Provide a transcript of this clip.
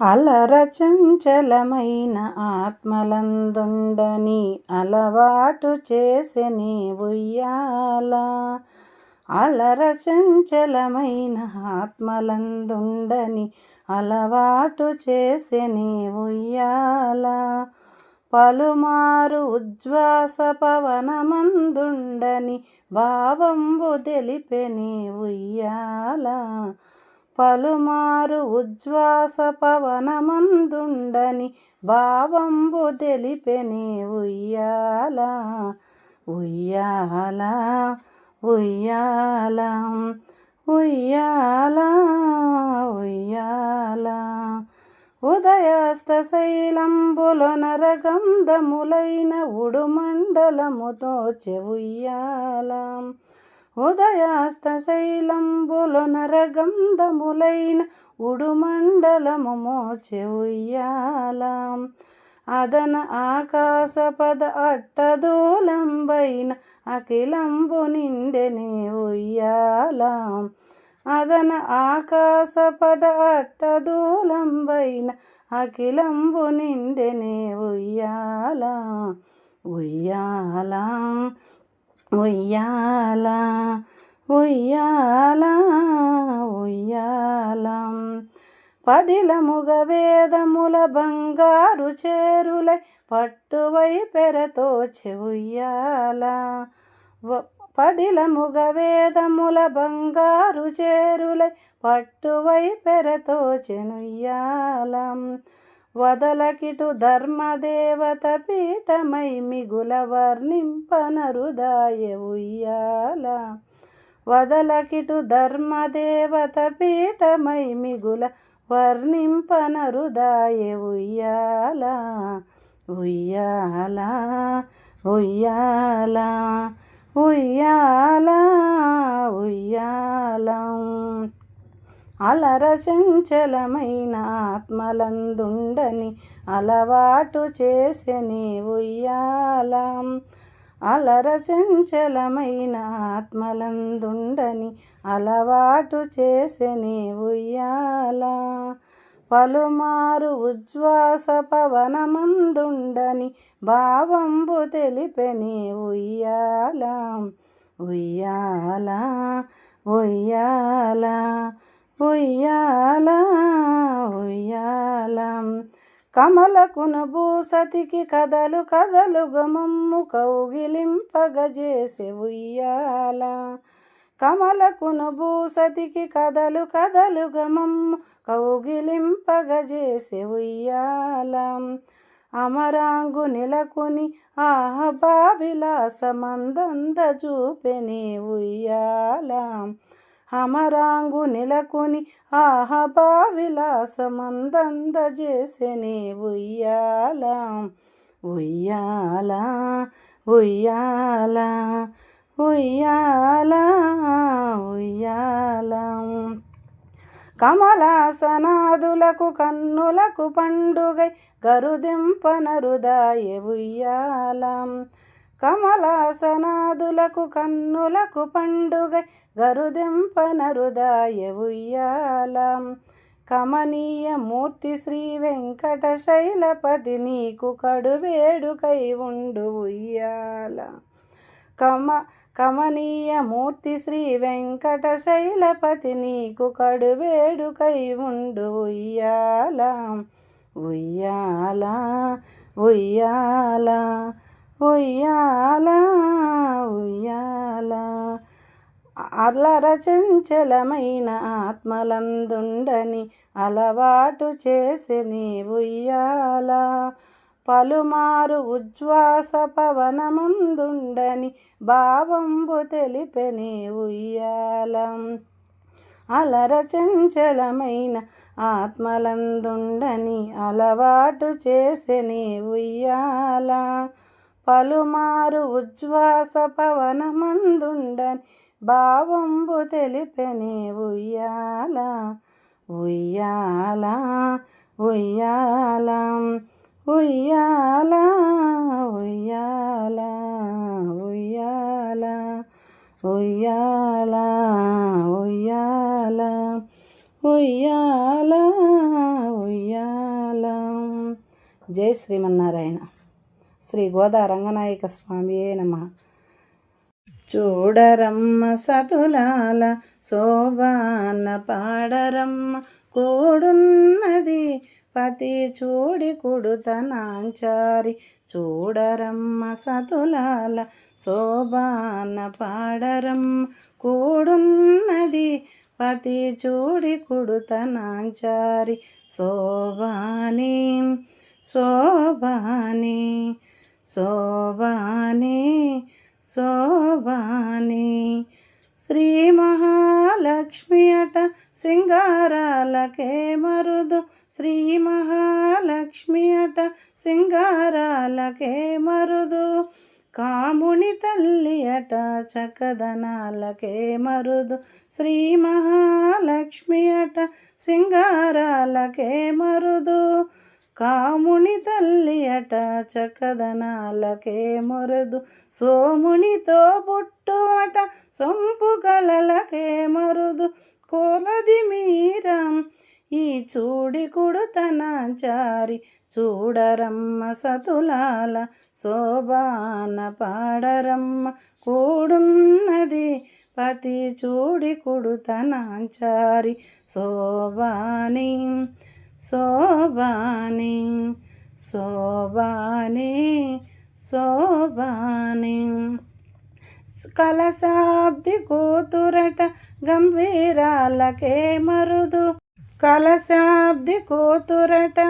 అలరచంచలమైన ఆత్మలందుండని అలవాటు చేసెని ఉయ్యాల. అలరచంచలమైన ఆత్మలందుండని అలవాటు చేసెని ఉయ్యాల. పలుమారు ఉజ్వాస పవనమందుండని భావంబు తెలిపెని ఉయ్యాల. పలుమారు ఉజ్వాస పవనమందుండని భావంబు తెలిపెని ఉయ్యాల ఉయ్యాల ఉయ్యాల ఉయ్యాల ఉయ్యాల. ఉదయాస్త శైలంబులో నరగంధములైన ఉడుమండలముతో చెవుయ్యాలం. ఉదయాస్తశైలంబులు నరగంధములైన ఉడుమండలము మోచె ఉయ్యాల. అదన ఆకాశపద అట్టదూలంబైన అఖిలంబు నిండెని ఉయ్యాల. అదన ఆకాశపద అట్టదూలంబైన అఖిలంబు నిండెని ఉయ్యాల. ఉయ్యాల. ఉయ్యాల ఉయ్యాల ఉయ్యాల. పదిలముగ వేదముల బంగారు చేరులై పట్టువై పెరతో చెవుయ్యాల పదిలముగ వేదముల బంగారు చేరులై పట్టువై పెరతో చెనుయ్యాలం వదలకిటు ధర్మదేవత పీఠమై మిగుల వర్ణింపనరుదాయవుయ్యాల వదలకిటు ధర్మదేవత పీఠమై మిగుల వర్ణింపనరుదాయ ఉయ్యాల ఉయ్యాల ఉయ్యాల ఉయ్యాల ఉయ్యాలం అలరచంచలమైన ఆత్మలందుండని అలవాటు చేసెని ఉయ్యాల అలరచంచలమైన ఆత్మలందుండని అలవాటు చేసెని ఉయ్యాల పలుమారు ఉజ్వాస పవనమందుండని భావంబు తెలిపెని ఉయ్యాల ఉయ్యాల ఉయ్యాల. ఉయ్యాల ఉయ్యాల. కమలకును భూసతికి కదలు కదలు గమమ్ము కౌగిలింపగజేసే ఉయ్యాల. కమలకును భూసతికి కదలు కదలు గమమ్ము కౌగిలింపగజేసే ఉయ్యాల. అమరాంగు నెలకొని ఆహబా విలాసమందంద చూపెని ఉయ్యాల. అమరాంగు నెలకొని ఆహబా విలాసమందందజేసే నీ ఉయ్యాల ఉయ్యాల ఉయ్యాల ఉయ్యాల ఉయ్యాల. కమలాసనాదులకు కన్నులకు పండుగై గరుదింపనరుదాయ ఉయ్యాలం. కమలాసనాదులకు కన్నులకు పండుగ గరుదింపనరుదాయ ఉయ్యాలం కమనీయ మూర్తి శ్రీ వెంకట శైలపతి నీకు కడువేడుకై ఉండు ఉయ్యాల కమ కమనీయ మూర్తి శ్రీ వెంకట శైలపతి నీకు కడువేడుకై ఉండు ఉయ్యాల ఉయ్యాల ఉయ్యాల ఉయ్యాల? ఉయ్యాల అల్లరచంచలమైన ఆత్మలందుండని అలవాటు చేసి నీ ఉయ్యాల. పలుమారు ఉజ్వాస పవనమందుండని భావంబు తెలిపెని ఉయ్యాలం. అలరచంచలమైన ఆత్మలందుండని అలవాటు చేసిని ఉయ్యాల. పలుమారు ఉజ్వాస పవనమందుండని భావంబు తెలిపెని ఉయ్యాల ఉయ్యాల ఉయ్యాల ఉయ్యాల ఉయ్యాల ఉయ్యాల ఉయ్యాల ఉయ్యాల ఉయ్యాల ఉయ్యాల. జై శ్రీమన్నారాయణ. శ్రీ గోదా రంగనాయక స్వామియే నమ. చూడరమ్మ సతులాల శోభాన పాడరమ్మ కూడున్నది పతి చూడి కుడుతనాంచారి. చూడరమ్మ సతులాల శోభాన పాడరమ్మ కూడున్నది పతి చూడి కుడుతనాంచారి. శోభాని శోభాని శోభానే శోభానే శ్రీ మహాలక్ష్మి అట సింగారాలకే మరుదు. శ్రీ మహాలక్ష్మి అట సింగారాలకే మరుదు. కాముని తల్లి అట చకదనాలకే మరుదు. శ్రీ మహాలక్ష్మి అట సింగారాలకే మరుదు. కాముని తల్లి అట చకదనాలకే మొరదు. సోమునితో పుట్టుమట సొంపు కలలకే మరుదు. కోలది మీరం ఈ చూడి కుడుతనాచారి. చూడరమ్మ సతులాల శోభాన పాడరమ్మ కూడున్నది పతి చూడి కుడుతనాచారి. శోభాని శోభాని శోభాని శోభాని. కలశాబ్ది కూతురట గంభీరాలకే మరుదు. కలశాబ్ది కూతురట